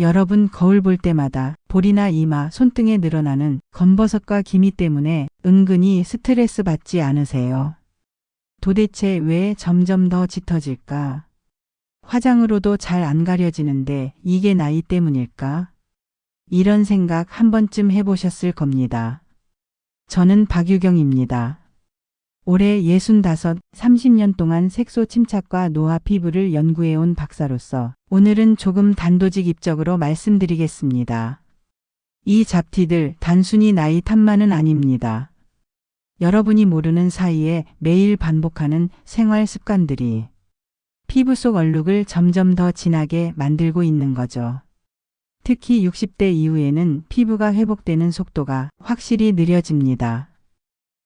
여러분 거울 볼 때마다 볼이나 이마, 손등에 늘어나는 검버섯과 기미 때문에 은근히 스트레스 받지 않으세요? 도대체 왜 점점 더 짙어질까? 화장으로도 잘 안 가려지는데 이게 나이 때문일까? 이런 생각 한 번쯤 해보셨을 겁니다. 저는 박유경입니다. 올해 65, 30년 동안 색소 침착과 노화 피부를 연구해온 박사로서 오늘은 조금 단도직 입적으로 말씀드리겠습니다. 이 잡티들 단순히 나이 탓만은 아닙니다. 여러분이 모르는 사이에 매일 반복하는 생활 습관들이 피부 속 얼룩을 점점 더 진하게 만들고 있는 거죠. 특히 60대 이후에는 피부가 회복되는 속도가 확실히 느려집니다.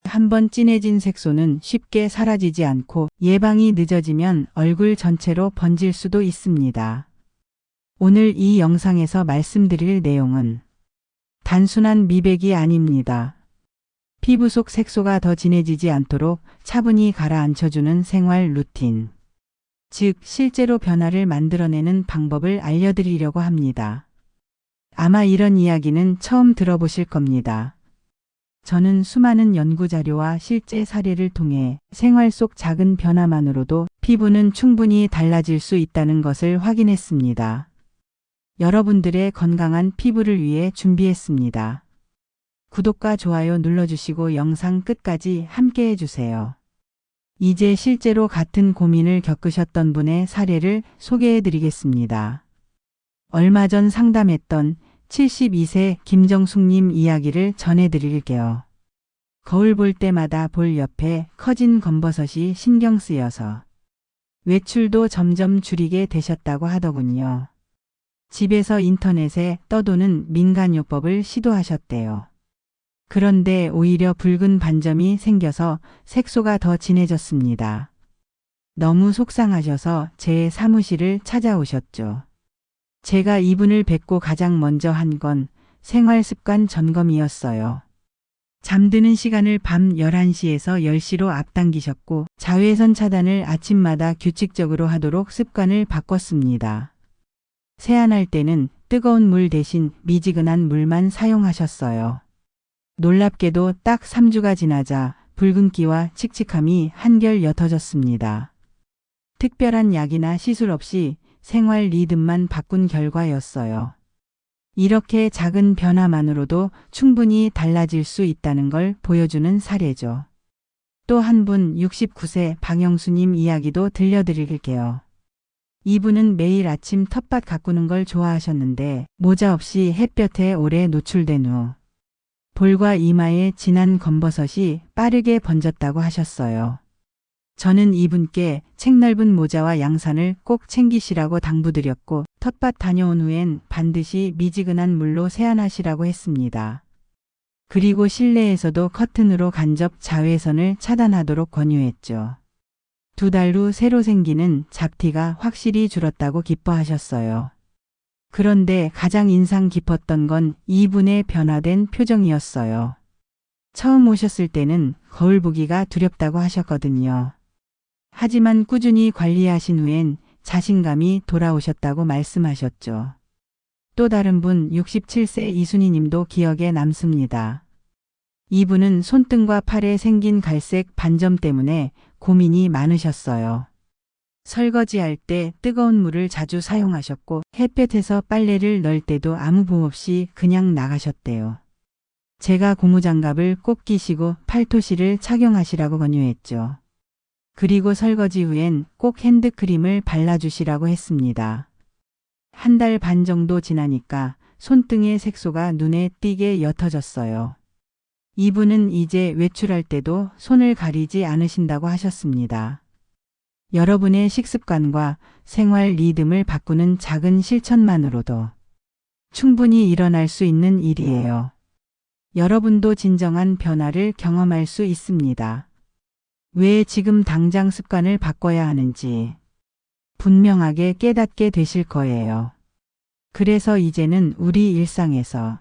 한번 진해진 색소는 쉽게 사라지지 않고 예방이 늦어지면 얼굴 전체로 번질 수도 있습니다. 오늘 이 영상에서 말씀드릴 내용은 단순한 미백이 아닙니다. 피부 속 색소가 더 진해지지 않도록 차분히 가라앉혀주는 생활 루틴. 즉, 실제로 변화를 만들어내는 방법을 알려드리려고 합니다. 아마 이런 이야기는 처음 들어보실 겁니다. 저는 수많은 연구 자료와 실제 사례를 통해 생활 속 작은 변화만으로도 피부는 충분히 달라질 수 있다는 것을 확인했습니다. 여러분들의 건강한 피부를 위해 준비했습니다. 구독과 좋아요 눌러주시고 영상 끝까지 함께 해주세요. 이제 실제로 같은 고민을 겪으셨던 분의 사례를 소개해 드리겠습니다. 얼마 전 상담했던 72세 김정숙님 이야기를 전해드릴게요. 거울 볼 때마다 볼 옆에 커진 검버섯이 신경 쓰여서 외출도 점점 줄이게 되셨다고 하더군요. 집에서 인터넷에 떠도는 민간요법을 시도하셨대요. 그런데 오히려 붉은 반점이 생겨서 색소가 더 진해졌습니다. 너무 속상하셔서 제 사무실을 찾아오셨죠. 제가 이분을 뵙고 가장 먼저 한 건 생활 습관 점검이었어요. 잠드는 시간을 밤 11시에서 10시로 앞당기셨고 자외선 차단을 아침마다 규칙적으로 하도록 습관을 바꿨습니다. 세안할 때는 뜨거운 물 대신 미지근한 물만 사용하셨어요. 놀랍게도 딱 3주가 지나자 붉은기와 칙칙함이 한결 옅어졌습니다. 특별한 약이나 시술 없이 생활 리듬만 바꾼 결과였어요. 이렇게 작은 변화만으로도 충분히 달라질 수 있다는 걸 보여주는 사례죠. 또 한 분 69세 방영수님 이야기도 들려드릴게요. 이분은 매일 아침 텃밭 가꾸는 걸 좋아하셨는데 모자 없이 햇볕에 오래 노출된 후 볼과 이마에 진한 검버섯이 빠르게 번졌다고 하셨어요. 저는 이분께 책 넓은 모자와 양산을 꼭 챙기시라고 당부드렸고 텃밭 다녀온 후엔 반드시 미지근한 물로 세안하시라고 했습니다. 그리고 실내에서도 커튼으로 간접 자외선을 차단하도록 권유했죠. 두 달 후 새로 생기는 잡티가 확실히 줄었다고 기뻐하셨어요. 그런데 가장 인상 깊었던 건 이분의 변화된 표정이었어요. 처음 오셨을 때는 거울 보기가 두렵다고 하셨거든요. 하지만 꾸준히 관리하신 후엔 자신감이 돌아오셨다고 말씀하셨죠. 또 다른 분 67세 이순희 님도 기억에 남습니다. 이분은 손등과 팔에 생긴 갈색 반점 때문에 고민이 많으셨어요. 설거지할 때 뜨거운 물을 자주 사용하셨고 햇볕에서 빨래를 널 때도 아무 보 없이 그냥 나가셨대요. 제가 고무장갑을 꼭 끼시고 팔토시를 착용하시라고 권유했죠. 그리고 설거지 후엔 꼭 핸드크림을 발라주시라고 했습니다. 한 달 반 정도 지나니까 손등의 색소가 눈에 띄게 옅어졌어요. 이분은 이제 외출할 때도 손을 가리지 않으신다고 하셨습니다. 여러분의 식습관과 생활 리듬을 바꾸는 작은 실천만으로도 충분히 일어날 수 있는 일이에요. 여러분도 진정한 변화를 경험할 수 있습니다. 왜 지금 당장 습관을 바꿔야 하는지 분명하게 깨닫게 되실 거예요. 그래서 이제는 우리 일상에서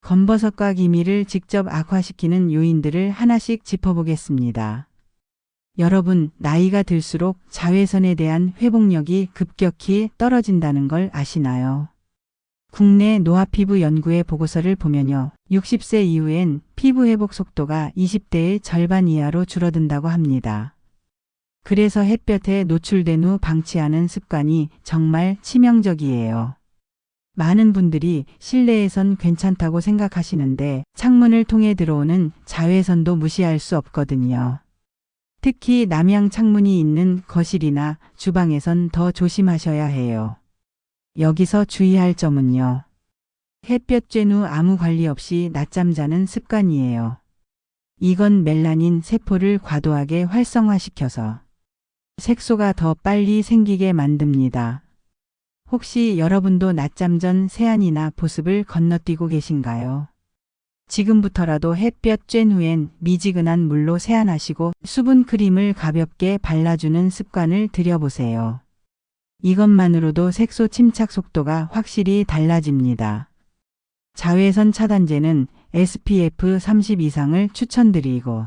검버섯과 기미를 직접 악화시키는 요인들을 하나씩 짚어보겠습니다. 여러분, 나이가 들수록 자외선에 대한 회복력이 급격히 떨어진다는 걸 아시나요? 국내 노화피부 연구의 보고서를 보면요. 60세 이후엔 피부 회복 속도가 20대의 절반 이하로 줄어든다고 합니다. 그래서 햇볕에 노출된 후 방치하는 습관이 정말 치명적이에요. 많은 분들이 실내에선 괜찮다고 생각하시는데 창문을 통해 들어오는 자외선도 무시할 수 없거든요. 특히 남향 창문이 있는 거실이나 주방에선 더 조심하셔야 해요. 여기서 주의할 점은요. 햇볕 후 아무 관리 없이 낮잠 자는 습관이에요. 이건 멜라닌 세포를 과도하게 활성화시켜서 색소가 더 빨리 생기게 만듭니다. 혹시 여러분도 낮잠 전 세안이나 보습을 건너뛰고 계신가요? 지금부터라도 햇볕 쬐는 후엔 미지근한 물로 세안하시고 수분 크림을 가볍게 발라주는 습관을 들여보세요. 이것만으로도 색소 침착 속도가 확실히 달라집니다. 자외선 차단제는 SPF 30 이상을 추천드리고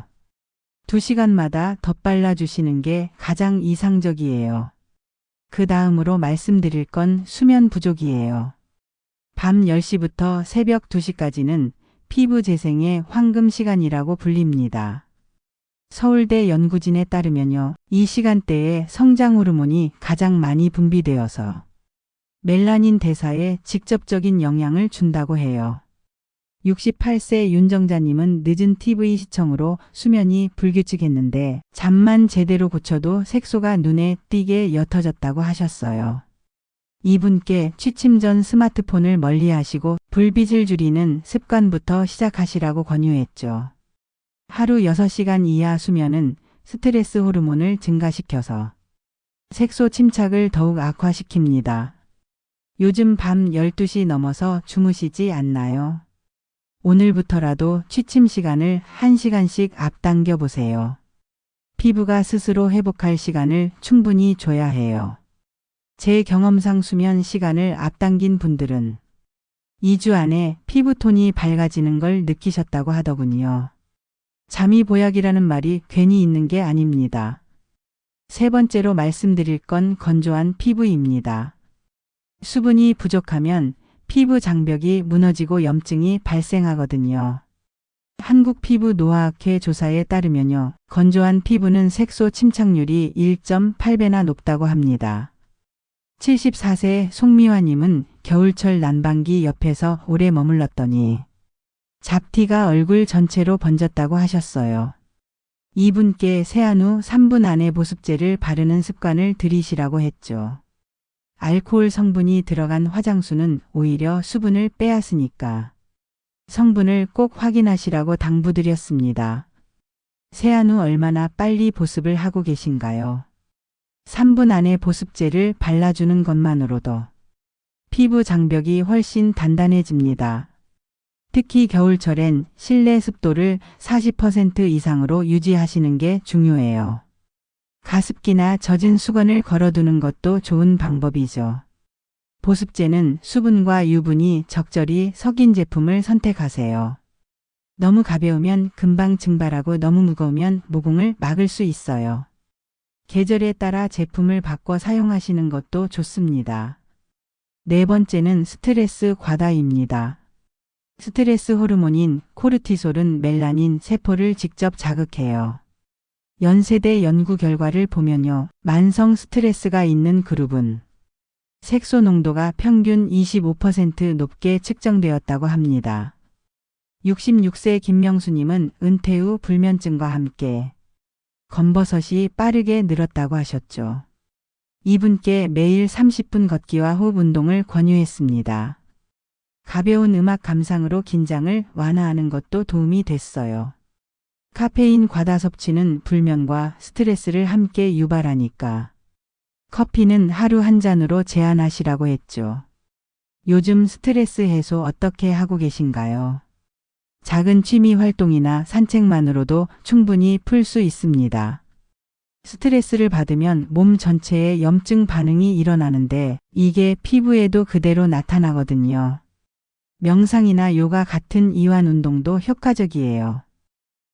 2시간마다 덧발라 주시는 게 가장 이상적이에요. 그 다음으로 말씀드릴 건 수면 부족이에요. 밤 10시부터 새벽 2시까지는 피부 재생의 황금 시간이라고 불립니다. 서울대 연구진에 따르면요. 이 시간대에 성장 호르몬이 가장 많이 분비되어서 멜라닌 대사에 직접적인 영향을 준다고 해요. 68세 윤정자님은 늦은 TV 시청으로 수면이 불규칙했는데 잠만 제대로 고쳐도 색소가 눈에 띄게 옅어졌다고 하셨어요. 이분께 취침 전 스마트폰을 멀리 하시고 불빛을 줄이는 습관부터 시작하시라고 권유했죠. 하루 6시간 이하 수면은 스트레스 호르몬을 증가시켜서 색소 침착을 더욱 악화시킵니다. 요즘 밤 12시 넘어서 주무시지 않나요? 오늘부터라도 취침 시간을 1시간씩 앞당겨 보세요. 피부가 스스로 회복할 시간을 충분히 줘야 해요. 제 경험상 수면 시간을 앞당긴 분들은 2주 안에 피부톤이 밝아지는 걸 느끼셨다고 하더군요. 잠이 보약이라는 말이 괜히 있는 게 아닙니다. 세 번째로 말씀드릴 건 건조한 피부입니다. 수분이 부족하면 피부 장벽이 무너지고 염증이 발생하거든요. 한국 피부 노화학회 조사에 따르면요. 건조한 피부는 색소 침착률이 1.8배나 높다고 합니다. 74세 송미화님은 겨울철 난방기 옆에서 오래 머물렀더니 잡티가 얼굴 전체로 번졌다고 하셨어요. 이분께 세안 후 3분 안에 보습제를 바르는 습관을 들이시라고 했죠. 알코올 성분이 들어간 화장수는 오히려 수분을 빼앗으니까 성분을 꼭 확인하시라고 당부드렸습니다. 세안 후 얼마나 빨리 보습을 하고 계신가요? 3분 안에 보습제를 발라주는 것만으로도 피부 장벽이 훨씬 단단해집니다. 특히 겨울철엔 실내 습도를 40% 이상으로 유지하시는 게 중요해요. 가습기나 젖은 수건을 걸어두는 것도 좋은 방법이죠. 보습제는 수분과 유분이 적절히 섞인 제품을 선택하세요. 너무 가벼우면 금방 증발하고 너무 무거우면 모공을 막을 수 있어요. 계절에 따라 제품을 바꿔 사용하시는 것도 좋습니다. 네 번째는 스트레스 과다입니다. 스트레스 호르몬인 코르티솔은 멜라닌 세포를 직접 자극해요. 연세대 연구 결과를 보면요. 만성 스트레스가 있는 그룹은 색소 농도가 평균 25% 높게 측정되었다고 합니다. 66세 김명수님은 은퇴 후 불면증과 함께 검버섯이 빠르게 늘었다고 하셨죠. 이분께 매일 30분 걷기와 호흡 운동을 권유했습니다. 가벼운 음악 감상으로 긴장을 완화하는 것도 도움이 됐어요. 카페인 과다 섭취는 불면과 스트레스를 함께 유발하니까 커피는 하루 한 잔으로 제한하시라고 했죠. 요즘 스트레스 해소 어떻게 하고 계신가요? 작은 취미 활동이나 산책만으로도 충분히 풀 수 있습니다. 스트레스를 받으면 몸 전체에 염증 반응이 일어나는데 이게 피부에도 그대로 나타나거든요. 명상이나 요가 같은 이완 운동도 효과적이에요.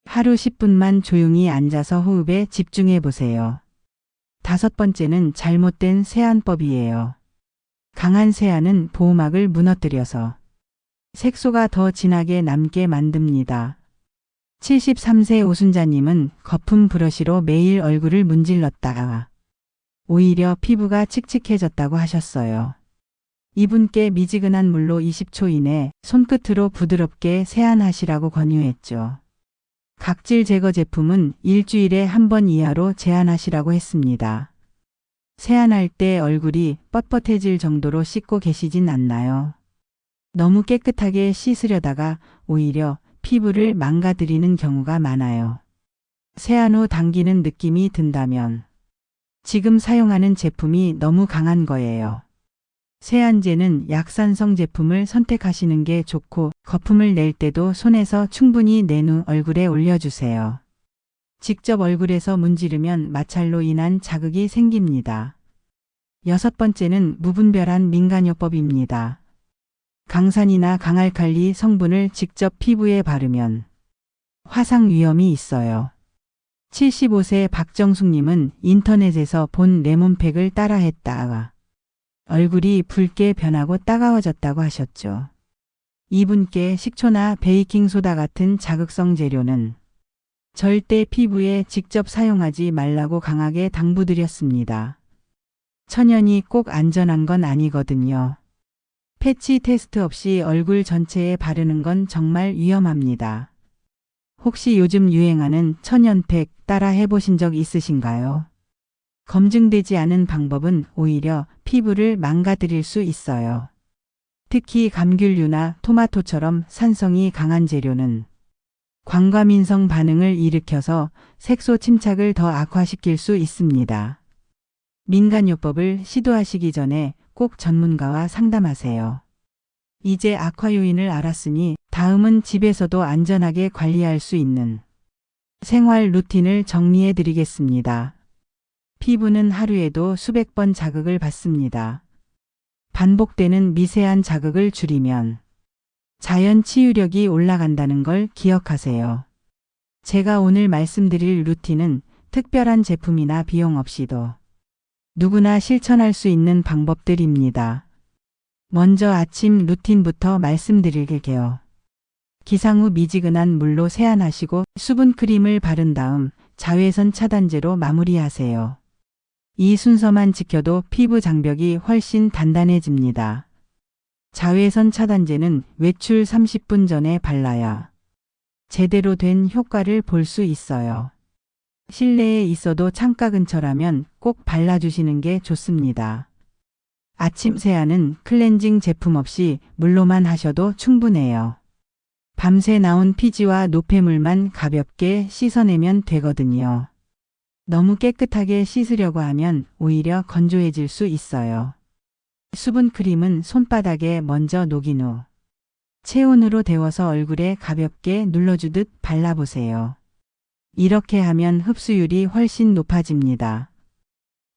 하루 10분만 조용히 앉아서 호흡에 집중해 보세요. 다섯 번째는 잘못된 세안법이에요. 강한 세안은 보호막을 무너뜨려서 색소가 더 진하게 남게 만듭니다. 73세 오순자님은 거품 브러쉬로 매일 얼굴을 문질렀다가 오히려 피부가 칙칙해졌다고 하셨어요. 이분께 미지근한 물로 20초 이내 손끝으로 부드럽게 세안하시라고 권유했죠. 각질 제거 제품은 일주일에 한 번 이하로 제한하시라고 했습니다. 세안할 때 얼굴이 뻣뻣해질 정도로 씻고 계시진 않나요? 너무 깨끗하게 씻으려다가 오히려 피부를 망가뜨리는 경우가 많아요. 세안 후 당기는 느낌이 든다면 지금 사용하는 제품이 너무 강한 거예요. 세안제는 약산성 제품을 선택하시는 게 좋고 거품을 낼 때도 손에서 충분히 낸 후 얼굴에 올려주세요. 직접 얼굴에서 문지르면 마찰로 인한 자극이 생깁니다. 여섯 번째는 무분별한 민간요법입니다. 강산이나 강알칼리 성분을 직접 피부에 바르면 화상 위험이 있어요. 75세 박정숙님은 인터넷에서 본 레몬팩을 따라했다가 얼굴이 붉게 변하고 따가워졌다고 하셨죠. 이분께 식초나 베이킹소다 같은 자극성 재료는 절대 피부에 직접 사용하지 말라고 강하게 당부드렸습니다. 천연이 꼭 안전한 건 아니거든요. 패치 테스트 없이 얼굴 전체에 바르는 건 정말 위험합니다. 혹시 요즘 유행하는 천연팩 따라 해보신 적 있으신가요? 검증되지 않은 방법은 오히려 피부를 망가뜨릴 수 있어요. 특히 감귤류나 토마토처럼 산성이 강한 재료는 광과민성 반응을 일으켜서 색소 침착을 더 악화시킬 수 있습니다. 민간요법을 시도하시기 전에 꼭 전문가와 상담하세요. 이제 악화 요인을 알았으니 다음은 집에서도 안전하게 관리할 수 있는 생활 루틴을 정리해 드리겠습니다. 피부는 하루에도 수백 번 자극을 받습니다. 반복되는 미세한 자극을 줄이면 자연 치유력이 올라간다는 걸 기억하세요. 제가 오늘 말씀드릴 루틴은 특별한 제품이나 비용 없이도 누구나 실천할 수 있는 방법들입니다. 먼저 아침 루틴부터 말씀드릴게요. 기상 후 미지근한 물로 세안하시고 수분 크림을 바른 다음 자외선 차단제로 마무리하세요. 이 순서만 지켜도 피부 장벽이 훨씬 단단해집니다. 자외선 차단제는 외출 30분 전에 발라야 제대로 된 효과를 볼 수 있어요. 실내에 있어도 창가 근처라면 꼭 발라주시는 게 좋습니다. 아침 세안은 클렌징 제품 없이 물로만 하셔도 충분해요. 밤새 나온 피지와 노폐물만 가볍게 씻어내면 되거든요. 너무 깨끗하게 씻으려고 하면 오히려 건조해질 수 있어요. 수분 크림은 손바닥에 먼저 녹인 후 체온으로 데워서 얼굴에 가볍게 눌러주듯 발라보세요. 이렇게 하면 흡수율이 훨씬 높아집니다.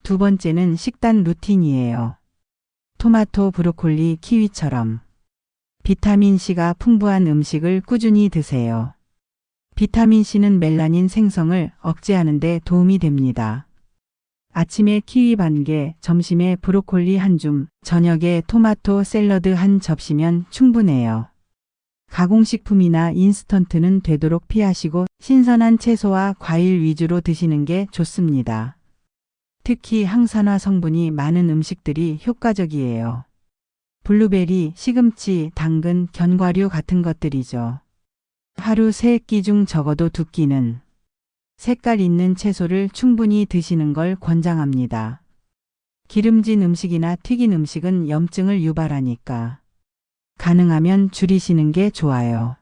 두 번째는 식단 루틴이에요. 토마토, 브로콜리, 키위처럼 비타민C가 풍부한 음식을 꾸준히 드세요. 비타민C는 멜라닌 생성을 억제하는 데 도움이 됩니다. 아침에 키위 반 개, 점심에 브로콜리 한 줌, 저녁에 토마토 샐러드 한 접시면 충분해요. 가공식품이나 인스턴트는 되도록 피하시고 신선한 채소와 과일 위주로 드시는 게 좋습니다. 특히 항산화 성분이 많은 음식들이 효과적이에요. 블루베리, 시금치, 당근, 견과류 같은 것들이죠. 하루 3끼 중 적어도 2끼는 색깔 있는 채소를 충분히 드시는 걸 권장합니다. 기름진 음식이나 튀긴 음식은 염증을 유발하니까 가능하면 줄이시는 게 좋아요.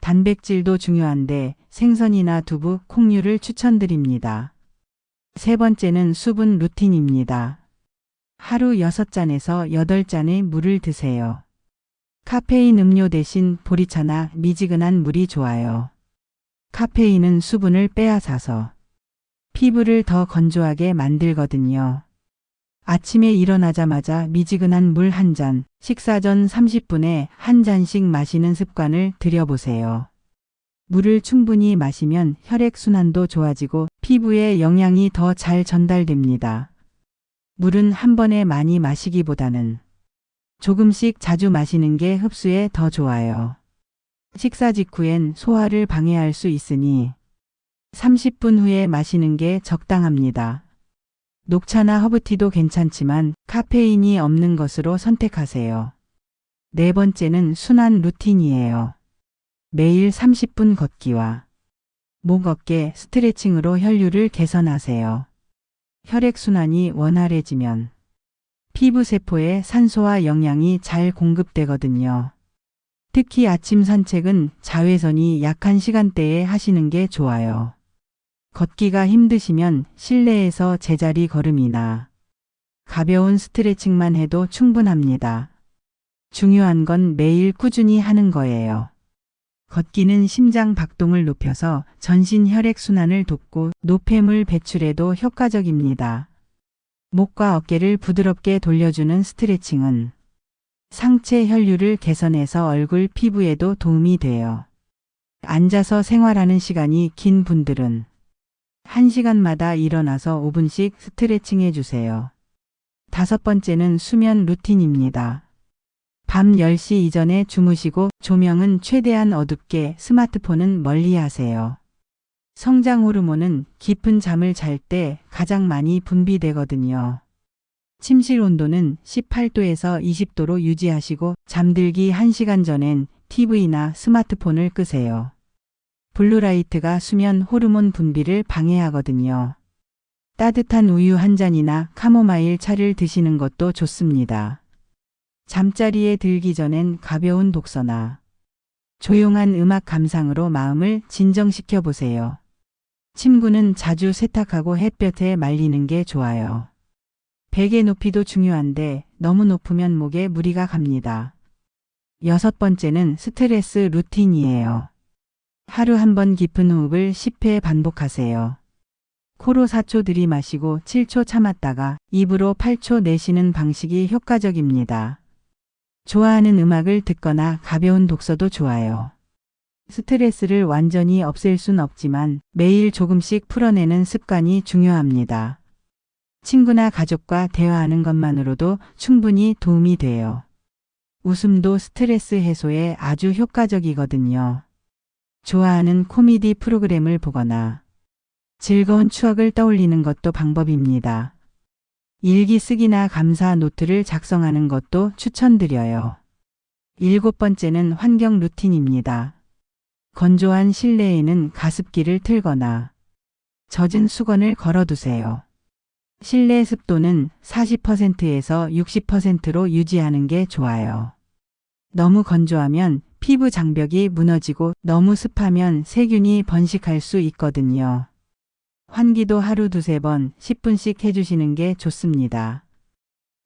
단백질도 중요한데 생선이나 두부, 콩류를 추천드립니다. 세 번째는 수분 루틴입니다. 하루 6잔에서 8잔의 물을 드세요. 카페인 음료 대신 보리차나 미지근한 물이 좋아요. 카페인은 수분을 빼앗아서 피부를 더 건조하게 만들거든요. 아침에 일어나자마자 미지근한 물 한 잔, 식사 전 30분에 한 잔씩 마시는 습관을 들여보세요. 물을 충분히 마시면 혈액순환도 좋아지고 피부에 영양이 더 잘 전달됩니다. 물은 한 번에 많이 마시기보다는 조금씩 자주 마시는 게 흡수에 더 좋아요. 식사 직후엔 소화를 방해할 수 있으니 30분 후에 마시는 게 적당합니다. 녹차나 허브티도 괜찮지만 카페인이 없는 것으로 선택하세요. 네 번째는 순환 루틴이에요. 매일 30분 걷기와 목 어깨 스트레칭으로 혈류를 개선하세요. 혈액순환이 원활해지면 피부 세포에 산소와 영양이 잘 공급되거든요. 특히 아침 산책은 자외선이 약한 시간대에 하시는 게 좋아요. 걷기가 힘드시면 실내에서 제자리 걸음이나 가벼운 스트레칭만 해도 충분합니다. 중요한 건 매일 꾸준히 하는 거예요. 걷기는 심장 박동을 높여서 전신 혈액 순환을 돕고 노폐물 배출에도 효과적입니다. 목과 어깨를 부드럽게 돌려주는 스트레칭은 상체 혈류를 개선해서 얼굴 피부에도 도움이 돼요. 앉아서 생활하는 시간이 긴 분들은 1시간마다 일어나서 5분씩 스트레칭 해주세요. 다섯 번째는 수면 루틴입니다. 밤 10시 이전에 주무시고 조명은 최대한 어둡게 스마트폰은 멀리 하세요. 성장 호르몬은 깊은 잠을 잘 때 가장 많이 분비되거든요. 침실 온도는 18도에서 20도로 유지하시고 잠들기 1시간 전엔 TV나 스마트폰을 끄세요. 블루라이트가 수면 호르몬 분비를 방해하거든요. 따뜻한 우유 한 잔이나 카모마일 차를 드시는 것도 좋습니다. 잠자리에 들기 전엔 가벼운 독서나 조용한 음악 감상으로 마음을 진정시켜 보세요. 침구는 자주 세탁하고 햇볕에 말리는 게 좋아요. 베개 높이도 중요한데 너무 높으면 목에 무리가 갑니다. 여섯 번째는 스트레스 루틴이에요. 하루 한 번 깊은 호흡을 10회 반복하세요. 코로 4초 들이마시고 7초 참았다가 입으로 8초 내쉬는 방식이 효과적입니다. 좋아하는 음악을 듣거나 가벼운 독서도 좋아요. 스트레스를 완전히 없앨 순 없지만 매일 조금씩 풀어내는 습관이 중요합니다. 친구나 가족과 대화하는 것만으로도 충분히 도움이 돼요. 웃음도 스트레스 해소에 아주 효과적이거든요. 좋아하는 코미디 프로그램을 보거나 즐거운 추억을 떠올리는 것도 방법입니다. 일기 쓰기나 감사 노트를 작성하는 것도 추천드려요. 일곱 번째는 환경 루틴입니다. 건조한 실내에는 가습기를 틀거나 젖은 수건을 걸어두세요. 실내 습도는 40%에서 60%로 유지하는 게 좋아요. 너무 건조하면 피부 장벽이 무너지고 너무 습하면 세균이 번식할 수 있거든요. 환기도 하루 두세 번 10분씩 해주시는 게 좋습니다.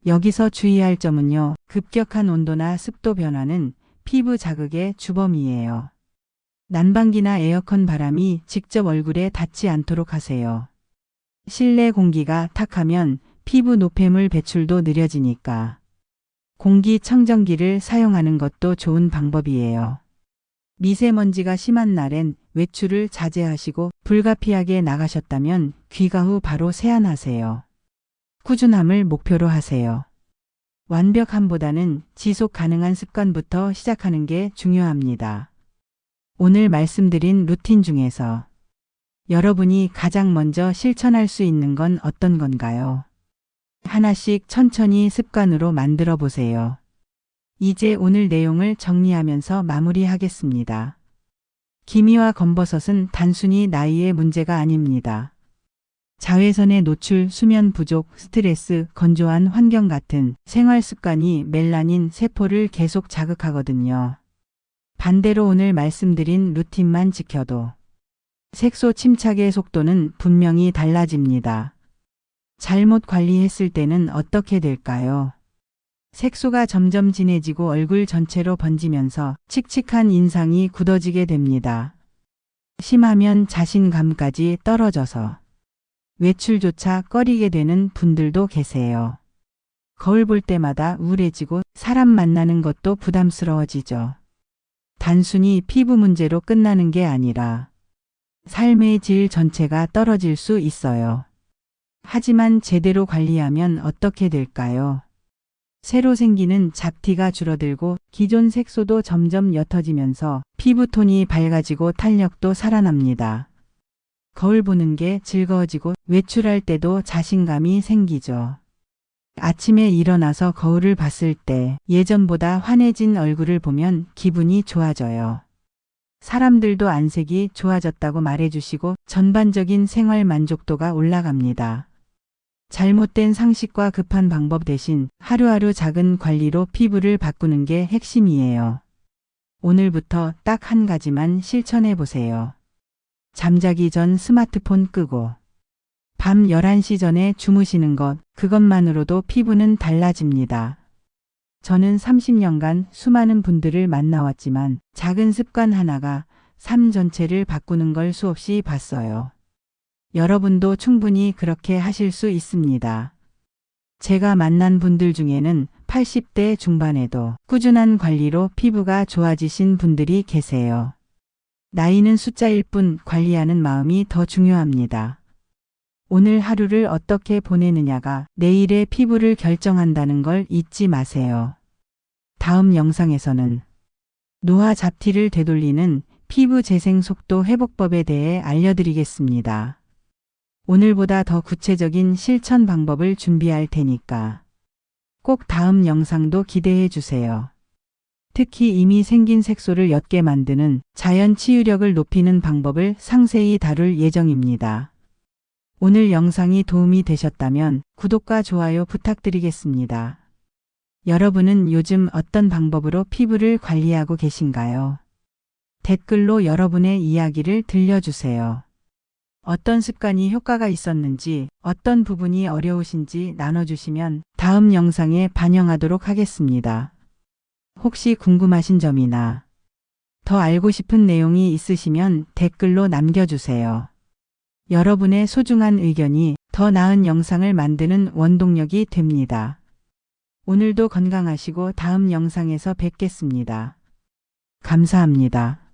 여기서 주의할 점은요. 급격한 온도나 습도 변화는 피부 자극의 주범이에요. 난방기나 에어컨 바람이 직접 얼굴에 닿지 않도록 하세요. 실내 공기가 탁하면 피부 노폐물 배출도 느려지니까 공기청정기를 사용하는 것도 좋은 방법이에요. 미세먼지가 심한 날엔 외출을 자제하시고 불가피하게 나가셨다면 귀가 후 바로 세안하세요. 꾸준함을 목표로 하세요. 완벽함보다는 지속 가능한 습관부터 시작하는 게 중요합니다. 오늘 말씀드린 루틴 중에서 여러분이 가장 먼저 실천할 수 있는 건 어떤 건가요? 하나씩 천천히 습관으로 만들어 보세요. 이제 오늘 내용을 정리하면서 마무리하겠습니다. 기미와 검버섯은 단순히 나이의 문제가 아닙니다. 자외선의 노출, 수면 부족, 스트레스, 건조한 환경 같은 생활 습관이 멜라닌 세포를 계속 자극하거든요. 반대로 오늘 말씀드린 루틴만 지켜도 색소 침착의 속도는 분명히 달라집니다. 잘못 관리했을 때는 어떻게 될까요? 색소가 점점 진해지고 얼굴 전체로 번지면서 칙칙한 인상이 굳어지게 됩니다. 심하면 자신감까지 떨어져서 외출조차 꺼리게 되는 분들도 계세요. 거울 볼 때마다 우울해지고 사람 만나는 것도 부담스러워지죠. 단순히 피부 문제로 끝나는 게 아니라 삶의 질 전체가 떨어질 수 있어요. 하지만 제대로 관리하면 어떻게 될까요? 새로 생기는 잡티가 줄어들고 기존 색소도 점점 옅어지면서 피부톤이 밝아지고 탄력도 살아납니다. 거울 보는 게 즐거워지고 외출할 때도 자신감이 생기죠. 아침에 일어나서 거울을 봤을 때 예전보다 환해진 얼굴을 보면 기분이 좋아져요. 사람들도 안색이 좋아졌다고 말해주시고 전반적인 생활 만족도가 올라갑니다. 잘못된 상식과 급한 방법 대신 하루하루 작은 관리로 피부를 바꾸는 게 핵심이에요. 오늘부터 딱 한 가지만 실천해 보세요. 잠자기 전 스마트폰 끄고 밤 11시 전에 주무시는 것, 그것만으로도 피부는 달라집니다. 저는 30년간 수많은 분들을 만나왔지만 작은 습관 하나가 삶 전체를 바꾸는 걸 수없이 봤어요. 여러분도 충분히 그렇게 하실 수 있습니다. 제가 만난 분들 중에는 80대 중반에도 꾸준한 관리로 피부가 좋아지신 분들이 계세요. 나이는 숫자일 뿐 관리하는 마음이 더 중요합니다. 오늘 하루를 어떻게 보내느냐가 내일의 피부를 결정한다는 걸 잊지 마세요. 다음 영상에서는 노화 잡티를 되돌리는 피부 재생 속도 회복법에 대해 알려드리겠습니다. 오늘보다 더 구체적인 실천 방법을 준비할 테니까 꼭 다음 영상도 기대해 주세요. 특히 이미 생긴 색소를 옅게 만드는 자연 치유력을 높이는 방법을 상세히 다룰 예정입니다. 오늘 영상이 도움이 되셨다면 구독과 좋아요 부탁드리겠습니다. 여러분은 요즘 어떤 방법으로 피부를 관리하고 계신가요? 댓글로 여러분의 이야기를 들려주세요. 어떤 습관이 효과가 있었는지, 어떤 부분이 어려우신지 나눠주시면 다음 영상에 반영하도록 하겠습니다. 혹시 궁금하신 점이나 더 알고 싶은 내용이 있으시면 댓글로 남겨주세요. 여러분의 소중한 의견이 더 나은 영상을 만드는 원동력이 됩니다. 오늘도 건강하시고 다음 영상에서 뵙겠습니다. 감사합니다.